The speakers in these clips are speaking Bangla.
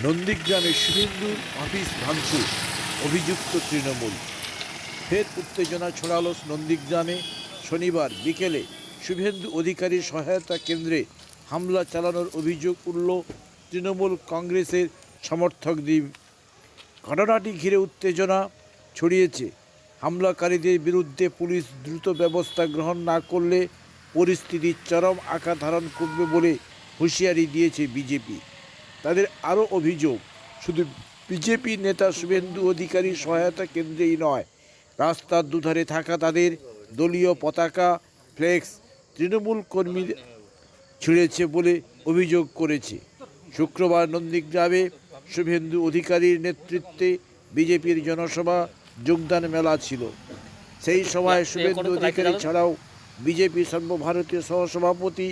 নন্দীগ্রামে শুভেন্দুর অফিস ভাঙচুর, অভিযুক্ত তৃণমূল। ফের উত্তেজনা ছড়ালো নন্দীগ্রামে। শনিবার বিকেলে শুভেন্দু অধিকারীর সহায়তা কেন্দ্রে হামলা চালানোর অভিযোগ উঠল তৃণমূল কংগ্রেসের সমর্থক সমর্থকদের ঘটনাটি ঘিরে উত্তেজনা ছড়িয়েছে। হামলাকারীদের বিরুদ্ধে পুলিশ দ্রুত ব্যবস্থা গ্রহণ না করলে পরিস্থিতি চরম আকার ধারণ করবে বলে হুঁশিয়ারি দিয়েছে বিজেপি। তাদের আরও অভিযোগ, শুধু বিজেপি নেতা শুভেন্দু অধিকারীর সহায়তা কেন্দ্রেই নয়, রাস্তার দুধারে থাকা তাদের দলীয় পতাকা, ফ্লেক্স, তৃণমূল কর্মী ছিঁড়েছে বলে অভিযোগ করেছে। শুক্রবার নন্দীগ্রামে শুভেন্দু অধিকারীর নেতৃত্বে বিজেপির জনসভা যোগদান মেলা ছিল। সেই সভায় শুভেন্দু অধিকারী ছাড়াও বিজেপি সর্বভারতীয় সহসভাপতি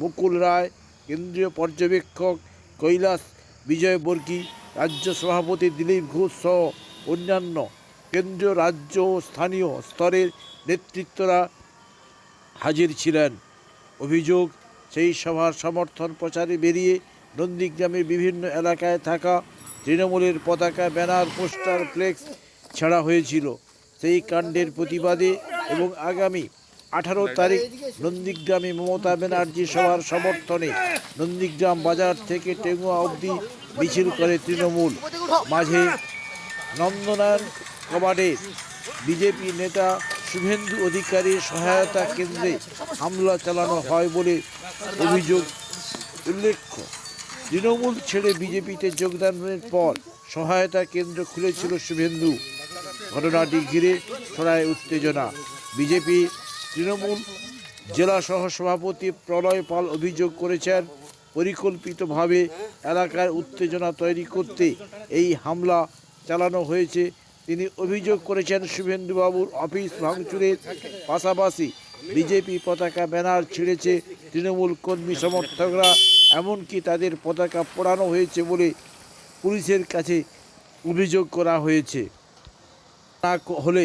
মুকুল রায়, কেন্দ্রীয় পর্যবেক্ষক কৈলাস, বিজয় বর্গী, রাজ্য সভাপতি দিলীপ ঘোষ সহ অন্যান্য কেন্দ্রীয়, রাজ্য ও স্থানীয় স্তরের নেতৃত্বরা হাজির ছিলেন। অভিযোগ, সেই সভার সমর্থন প্রচারে বেরিয়ে নন্দীগ্রামের বিভিন্ন এলাকায় থাকা তৃণমূলের পতাকা, ব্যানার, পোস্টার, ফ্লেক্স ছাড়া হয়েছিল। সেই কাণ্ডের প্রতিবাদে এবং আগামী আঠারো তারিখ নন্দীগ্রামে মমতা ব্যানার্জি সভার সমর্থনে নন্দীগ্রাম বাজার থেকে টেঙ্গুয়া অবধি মিছিল করে তৃণমূল। মাঝে নন্দনায়ন কবাডের বিজেপি নেতা শুভেন্দু অধিকারীর সহায়তা কেন্দ্রে হামলা চালানো হয় বলে অভিযোগ উল্লেখ্য। তৃণমূল ছেড়ে বিজেপিতে যোগদানের পর সহায়তা কেন্দ্র খুলেছিল শুভেন্দু। ঘটনাটি ঘিরে ছড়ায় উত্তেজনা। বিজেপি তৃণমূল জেলা সহ সভাপতি প্রলয় পাল অভিযোগ করেছেন, পরিকল্পিতভাবে এলাকার উত্তেজনা তৈরি করতে এই হামলা চালানো হয়েছে। তিনি অভিযোগ করেছেন, শুভেন্দুবাবুর অফিস ভাঙচুরের পাশাপাশি বিজেপি পতাকা ব্যানার ছিঁড়েছে, তৃণমূল কর্মী সমর্থকরা, এমনকি তাদের পতাকা পোড়ানো হয়েছে বলে পুলিশের কাছে অভিযোগ করা হয়েছে। না হলে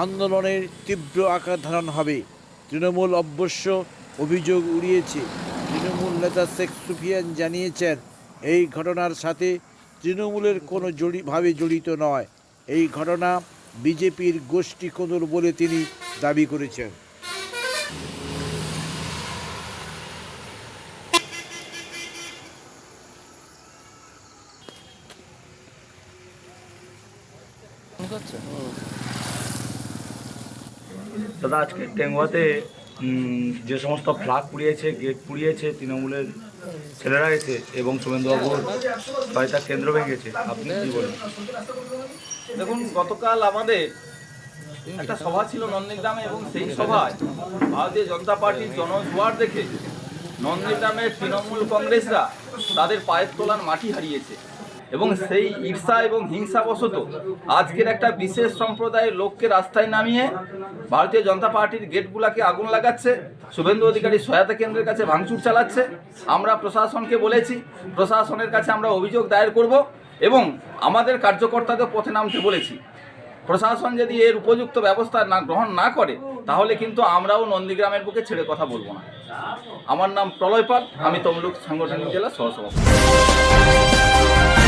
আন্দোলনের তীব্র আকার ধারণ হবে। তৃণমূল অবশ্য অভিযোগ উড়িয়েছে। তৃণমূল নেতা শেখ সুফিয়ান জানিয়েছেন, এই ঘটনার সাথে তৃণমূলের কোনো জড়ি, ভাবে জড়িত নয়। এই ঘটনা বিজেপির গোষ্ঠী কোদল বলে তিনি দাবি করেছেন। দাদা, আজকে টেঙ্গুয়াতে যে সমস্ত ফ্ল্যাগ পুড়িয়েছে, গেট পুড়িয়েছে, তৃণমূলের ছেলেরা এসে এবং শুভেন্দুবাবুর সহায়তা কেন্দ্র ভেঙেছে আপনি কি বলেন? দেখুন, গতকাল আমাদের একটা সভা ছিল নন্দীগ্রামে এবং সেই সভায় ভারতীয় জনতা পার্টির জনজোয়ার দেখে নন্দীগ্রামের তৃণমূল কংগ্রেসরা তাদের পায়ের তোলার মাটি হারিয়েছে। এবং সেই ঈর্ষা এবং হিংসাবশত আজকের একটা বিশেষ সম্প্রদায়ের লোককে রাস্তায় নামিয়ে ভারতীয় জনতা পার্টির গেটগুলাকে আগুন লাগাচ্ছে, শুভেন্দু অধিকারী সহায়তা কেন্দ্রের কাছে ভাঙচুর চালাচ্ছে। আমরা প্রশাসনকে বলেছি, প্রশাসনের কাছে আমরা অভিযোগ দায়ের করব এবং আমাদের কার্যকর্তাদের পথে নামতে বলেছি। প্রশাসন যদি এর উপযুক্ত ব্যবস্থা না, গ্রহণ না করে, তাহলে কিন্তু আমরাও নন্দীগ্রামের বুকে ছেড়ে কথা বলব না। আমার নাম প্রলয় পাল, আমি তমলুক সাংগঠনিক জেলা সহসভাপতি।